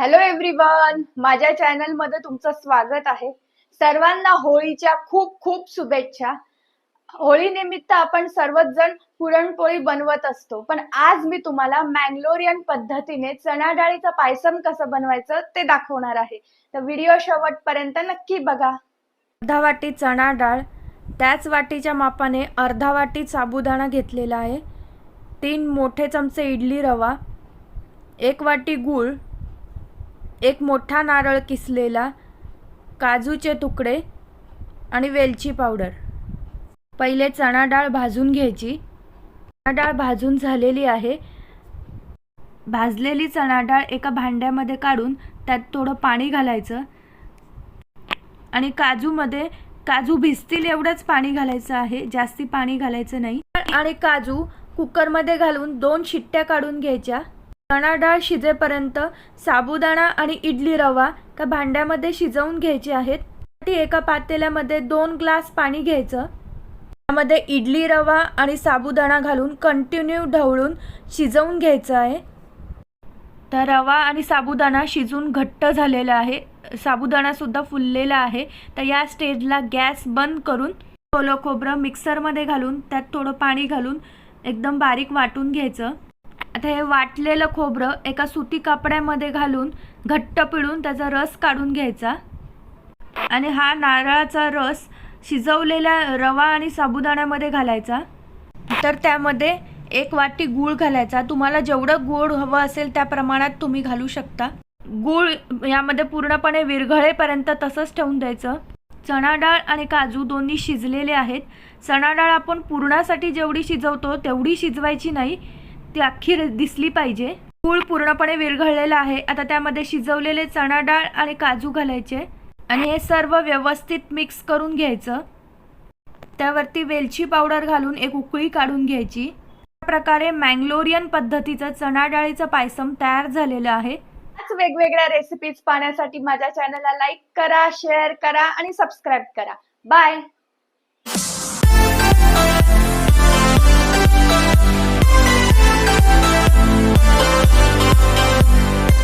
Hello everyone माझ्या चॅनलमध्ये तुमचं स्वागत आहे. सर्वांना होळीच्या खूप खूप शुभेच्छा. होळी निमित्त आपण सर्वच जण पुरणपोळी बनवत असतो. पण आज मी तुम्हाला मँगलोरियन पद्धतीने चणा डाळीचं पायसम कसं बनवायचं ते दाखवणार आहे. तर व्हिडिओ शेवटपर्यंत नक्की बघा. अर्धा वाटी चणा डाळ त्याच वाटीच्या मापाने अर्धा वाटी साबुदाणा घेतलेला आहे. तीन मोठे चमचे इडली रवा एक वाटी गूळ एक मोठा नारळ किसलेला काजूचे तुकडे आणि वेलची पावडर. पहिले चणा डाळ भाजून घ्यायची. चणा डाळ भाजून झालेली आहे. भाजलेली चणा डाळ एका भांड्यामध्ये काढून त्यात थोडं पाणी घालायचं. आणि काजूमध्ये काजू भिजतील एवढंच पाणी घालायचं आहे. जास्ती पाणी घालायचं नाही. आणि काजू कुकरमध्ये घालून दोन शिट्ट्या काढून घ्यायच्या. चणा डाळ शिजेपर्यंत साबुदाणा आणि इडली रवा का भांड्यामध्ये शिजवून घ्यायचे आहेत. ती एका पातेल्यामध्ये दोन ग्लास पाणी घ्यायचं. त्यामध्ये इडली रवा आणि साबुदाणा घालून कंटिन्यू ढवळून शिजवून घ्यायचं आहे. तर रवा आणि साबुदाणा शिजून घट्ट झालेला आहे. साबुदाणासुद्धा फुललेला आहे. तर या स्टेजला गॅस बंद करून ओलं खोबरं मिक्सरमध्ये घालून त्यात थोडं पाणी घालून एकदम बारीक वाटून घ्यायचं. आता हे वाटलेलं खोबरं एका सुती कपड्यामध्ये घालून घट्ट पिळून त्याचा रस काढून घ्यायचा. आणि हा नारळाचा रस शिजवलेल्या रवा आणि साबुदाण्यामध्ये घालायचा. तर त्यामध्ये एक वाटी गूळ घालायचा. तुम्हाला जेवढं गोड हवं असेल त्या प्रमाणात तुम्ही घालू शकता. गूळ यामध्ये पूर्णपणे विरघळेपर्यंत तसंच ठेवून द्यायचं. चणा डाळ आणि काजू दोन्ही शिजलेले आहेत. चणा डाळ आपण पूर्णासाठी जेवढी शिजवतो तेवढी शिजवायची नाही. ती अख्खी दिसली पाहिजे. गूळ पूर्णपणे विरघळलेला आहे. आता त्यामध्ये शिजवलेले चणा डाळ आणि काजू घालायचे आणि हे सर्व व्यवस्थित मिक्स करून घ्यायचं. त्यावरती वेलची पावडर घालून एक उकळी काढून घ्यायची. अशा प्रकारे मँगलोरियन पद्धतीचं चणा डाळीचं पायसम तयार झालेलं आहे. वेगवेगळ्या रेसिपीज पाहण्यासाठी माझ्या चॅनलला लाईक करा शेअर करा आणि सबस्क्राईब करा. बाय